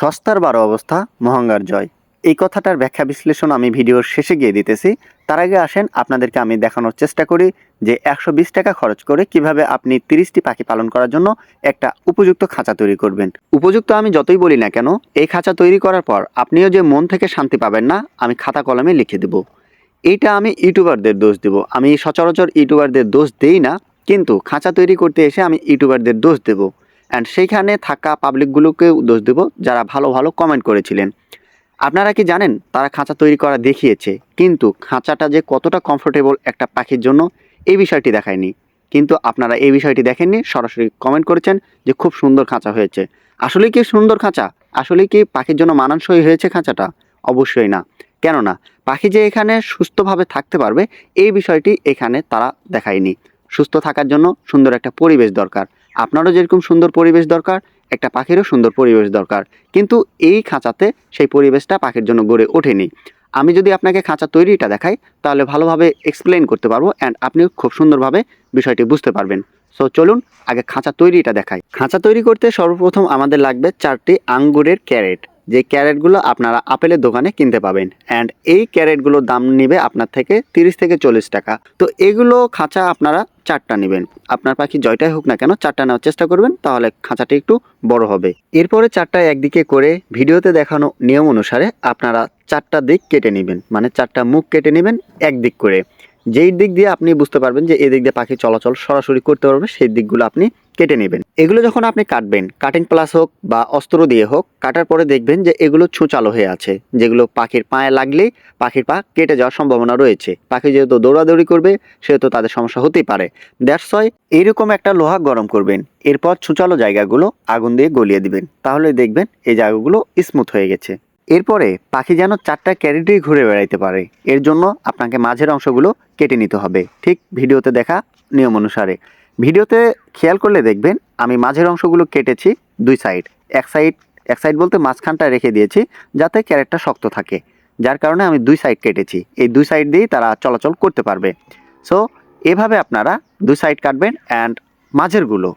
সস্তার বারো অবস্থা, মহঙ্গার জয়। এই কথাটার ব্যাখ্যা বিশ্লেষণ আমি ভিডিওর শেষে গিয়ে দিতেছি। তার আগে আসেন, আপনাদেরকে আমি দেখানোর চেষ্টা করি যে একশো বিশ টাকা খরচ করে কীভাবে আপনি তিরিশটি পাখি পালন করার জন্য একটা উপযুক্ত খাঁচা তৈরি করবেন। উপযুক্ত আমি যতই বলি না কেন, এই খাঁচা তৈরি করার পর আপনিও যে মন থেকে শান্তি পাবেন না, আমি খাতা কলমে লিখে দেব। এইটা আমি ইউটিউবারদের দোষ দেব। আমি সচরাচর ইউটিউবারদের দোষ দেই না, কিন্তু খাঁচা তৈরি করতে এসে আমি ইউটিউবারদের দোষ দেব। অ্যান্ড সেইখানে থাকা পাবলিকগুলোকেও দোষ দেব যারা ভালো ভালো কমেন্ট করেছিলেন। আপনারা কি জানেন, তারা খাঁচা তৈরি করা দেখিয়েছে, কিন্তু খাঁচাটা যে কতটা কমফোর্টেবল একটা পাখির জন্য, এই বিষয়টি দেখায়নি। কিন্তু আপনারা এই বিষয়টি দেখেননি, সরাসরি কমেন্ট করেছেন যে খুব সুন্দর খাঁচা হয়েছে। আসলে কি সুন্দর খাঁচা? আসলে কি পাখির জন্য মানানসই হয়েছে খাঁচাটা? অবশ্যই না। কেননা, পাখি যে এখানে সুস্থভাবে থাকতে পারবে, এই বিষয়টি এখানে তারা দেখায়নি। সুস্থ থাকার জন্য সুন্দর একটা পরিবেশ দরকার। আপনারও যেরকম সুন্দর পরিবেশ দরকার, একটা পাখিরও সুন্দর পরিবেশ দরকার। কিন্তু এই খাঁচাতে সেই পরিবেশটা পাখির জন্য গড়ে ওঠেনি। আমি যদি আপনাকে খাঁচা তৈরিটা দেখাই, তাহলে ভালোভাবে এক্সপ্লেন করতে পারব অ্যান্ড আপনিও খুব সুন্দরভাবে বিষয়টি বুঝতে পারবেন। সো চলুন আগে খাঁচা তৈরিটা দেখাই। খাঁচা তৈরি করতে সর্বপ্রথম আমাদের লাগবে চারটি আঙ্গুরের ক্যারেট। যে ক্যারেটগুলো আপনারা আপেলের দোকানে কিনতে পাবেন। অ্যান্ড এই ক্যারেটগুলোর দাম নেবে আপনার থেকে তিরিশ থেকে চল্লিশ টাকা। তো এগুলো খাঁচা আপনারা চারটা নেবেন। আপনার পাখি জয়টাই হোক না কেন, চারটা নেওয়ার চেষ্টা করবেন, তাহলে খাঁচাটি একটু বড় হবে। এরপরে চারটা একদিকে করে ভিডিওতে দেখানো নিয়ম অনুসারে আপনারা চারটা দিক কেটে নেবেন। মানে চারটা মুখ কেটে নেবেন একদিক করে। যেই দিক দিয়ে আপনি বুঝতে পারবেন যে এই দিক দিয়ে পাখি চলাচল সরাসরি করতে পারবে, সেই দিকগুলো আপনি কেটে নেবেন। এগুলো যখন আপনি কাটবেন কাটিং প্লাস হোক বা অস্ত্র দিয়ে হোক, কাটার পরে দেখবেন যে এগুলো ছুঁচালো হয়ে আছে, যেগুলো পাখির পায়ে লাগলেই পাখির পা কেটে যাওয়ার সম্ভাবনা রয়েছে। পাখি যেহেতু দৌড়াদৌড়ি করবে, সেহেতু তাদের সমস্যা হতেই পারে। দ্যাটস ওয়াই এইরকম একটা লোহা গরম করবেন, এরপর ছুঁচালো জায়গাগুলো আগুন দিয়ে গলিয়ে দিবেন। তাহলে দেখবেন এই জায়গাগুলো স্মুথ হয়ে গেছে। এরপরে পাখি যেন চারটা ক্যারেটেই ঘুরে বেড়াইতে পারে, এর জন্য আপনাকে মাঝের অংশগুলো কেটে নিতে হবে। ঠিক ভিডিওতে দেখা নিয়ম অনুসারে। ভিডিওতে খেয়াল করলে দেখবেন আমি মাঝের অংশগুলো কেটেছি দুই সাইড। এক সাইড এক সাইড বলতে মাঝখানটা রেখে দিয়েছি যাতে ক্যারেটটা শক্ত থাকে। যার কারণে আমি দুই সাইড কেটেছি। এই দুই সাইড দিয়েই তারা চলাচল করতে পারবে। সো এভাবে আপনারা দুই সাইড কাটবেন অ্যান্ড মাঝেরগুলো।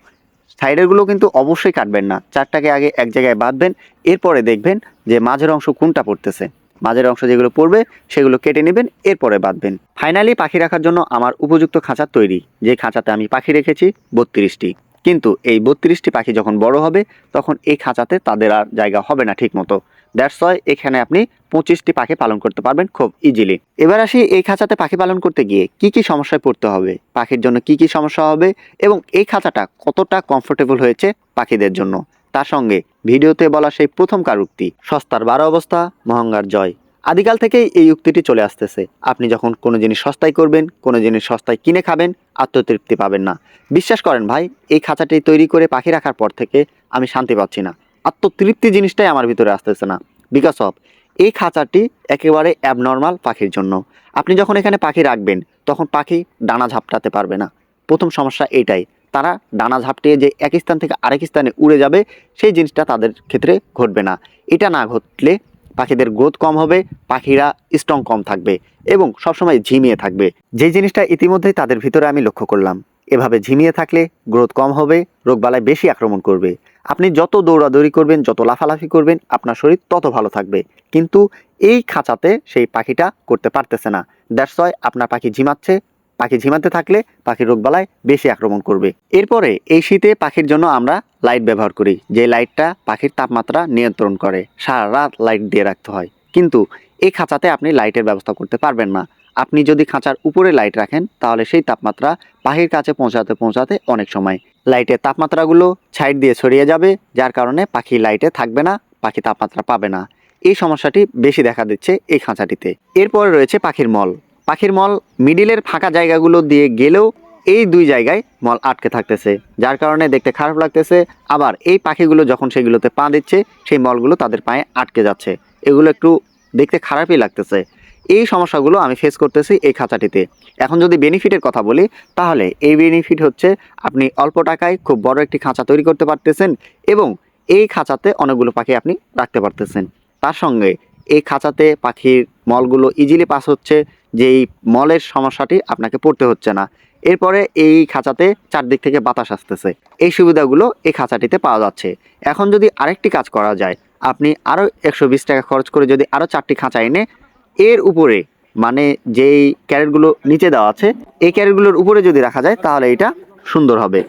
সাইডেরগুলো কিন্তু অবশ্যই কাটবেন না। চারটাকে আগে এক জায়গায় বাঁধবেন। এরপরে দেখবেন যে মাঝের অংশ কোনটা পড়তেছে। মাঝের অংশ যেগুলো পড়বে, সেগুলো কেটে নেবেন, এরপরে বাঁধবেন। ফাইনালি পাখি রাখার জন্য আমার উপযুক্ত খাঁচা তৈরি। যে খাঁচাতে আমি পাখি রেখেছি, বত্রিশটি। কিন্তু এই বত্রিশটি পাখি যখন বড় হবে, তখন এই খাঁচাতে তাদের আর জায়গা হবে না ঠিক মতো দ্যাটস ওয়াই এখানে আপনি পঁচিশটি পাখি পালন করতে পারবেন খুব ইজিলি এবার আসি এই খাঁচাতে পাখি পালন করতে গিয়ে কি কি সমস্যায় পড়তে হবে, পাখির জন্য কি কি সমস্যা হবে এবং এই খাঁচাটা কতটা কমফোর্টেবল হয়েছে পাখিদের জন্য। তার সঙ্গে ভিডিওতে বলা সেই প্রথম কার উক্তি। সস্তার বারো অবস্থা, মহঙ্গার জয়। আদিকাল থেকেই এই উক্তিটি চলে আসতেছে। আপনি যখন কোনো জিনিস সস্তায় করবেন, কোনো জিনিস সস্তায় কিনে খাবেন, আত্মতৃপ্তি পাবেন না। বিশ্বাস করেন ভাই, এই খাঁচাটি তৈরি করে পাখি রাখার পর থেকে আমি শান্তি পাচ্ছি না। আত্মতৃপ্তি জিনিসটাই আমার ভিতরে আসতেছে না। বিকজ অফ এই খাঁচাটি একেবারে অ্যাবনর্মাল পাখির জন্য। আপনি যখন এখানে পাখি রাখবেন, তখন পাখি ডানা ঝাপটাতে পারবে না। প্রথম সমস্যা এইটাই তারা ডানা ঝাপটিয়ে যে এক স্থান থেকে আরেক স্থানে উড়ে যাবে, সেই জিনিসটা তাদের ক্ষেত্রে ঘটবে না। এটা না ঘটলে পাখিদের গ্রোথ কম হবে, পাখিরা স্ট্রং কম থাকবে এবং সবসময় ঝিমিয়ে থাকবে। যে জিনিসটা ইতিমধ্যেই তাদের ভিতরে আমি লক্ষ্য করলাম, এভাবে ঝিমিয়ে থাকলে গ্রোথ কম হবে, রোগবালায় বেশি আক্রমণ করবে। আপনি যত দৌড়াদৌড়ি করবেন, যত লাফালাফি করবেন, আপনার শরীর তত ভালো থাকবে। কিন্তু এই খাঁচাতে সেই পাখিটা করতে পারতেছে না। দ্যাটস আপনার পাখি ঝিমাচ্ছে পাখি ঝিমাতে থাকলে পাখির রোগবালায় বেশি আক্রমণ করবে। এরপরে এই শীতে পাখির জন্য আমরা লাইট ব্যবহার করি, যে লাইটটা পাখির তাপমাত্রা নিয়ন্ত্রণ করে, সারা রাত লাইট দিয়ে রাখতে হয়। কিন্তু এই খাঁচাতে আপনি লাইটের ব্যবস্থা করতে পারবেন না। আপনি যদি খাঁচার উপরে লাইট রাখেন, তাহলে সেই তাপমাত্রা পাখির কাছে পৌঁছাতে পৌঁছাতে অনেক সময়। লাইটের তাপমাত্রাগুলো সাইড দিয়ে ছড়িয়ে যাবে, যার কারণে পাখি লাইটে থাকবে না, পাখি তাপমাত্রা পাবে না। এই সমস্যাটি বেশি দেখা দিচ্ছে এই খাঁচাটিতে। এরপরে রয়েছে পাখির মল। পাখির মল মিডিলের ফাঁকা জায়গাগুলো দিয়ে গেলেও এই দুই জায়গায় মল আটকে থাকতেছে, যার কারণে দেখতে খারাপ লাগতেছে। আবার এই পাখিগুলো যখন সেগুলোতে পা দিচ্ছে, সেই মলগুলো তাদের পায়ে আটকে যাচ্ছে। এগুলো একটু দেখতে খারাপই লাগতেছে। এই সমস্যাগুলো আমি ফেস করতেছি এই খাঁচাটিতে। এখন যদি বেনিফিটের কথা বলি, তাহলে এই বেনিফিট হচ্ছে আপনি অল্প টাকায় খুব বড় একটি খাঁচা তৈরি করতে পারতেছেন এবং এই খাঁচাতে অনেকগুলো পাখি আপনি রাখতে পারতেছেন। তার সঙ্গে এই খাঁচাতে পাখির মলগুলো ইজিলি পাস হচ্ছে। যে এই মলের সমস্যাটি আপনাকে পড়তে হচ্ছে না। এরপরে এই খাঁচাতে চারদিক থেকে বাতাস আসতেছে। এই সুবিধাগুলো এই খাঁচাটিতে পাওয়া যাচ্ছে। এখন যদি আরেকটি কাজ করা যায়, আপনি আরও একশো বিশ টাকা খরচ করে যদি আরও চারটি খাঁচা এনে এর উপরে মানে যেই ক্যারেটগুলো নিচে দেওয়া আছে, এই ক্যারেটগুলোর উপরে যদি রাখা যায়, তাহলে এটা সুন্দর হবে।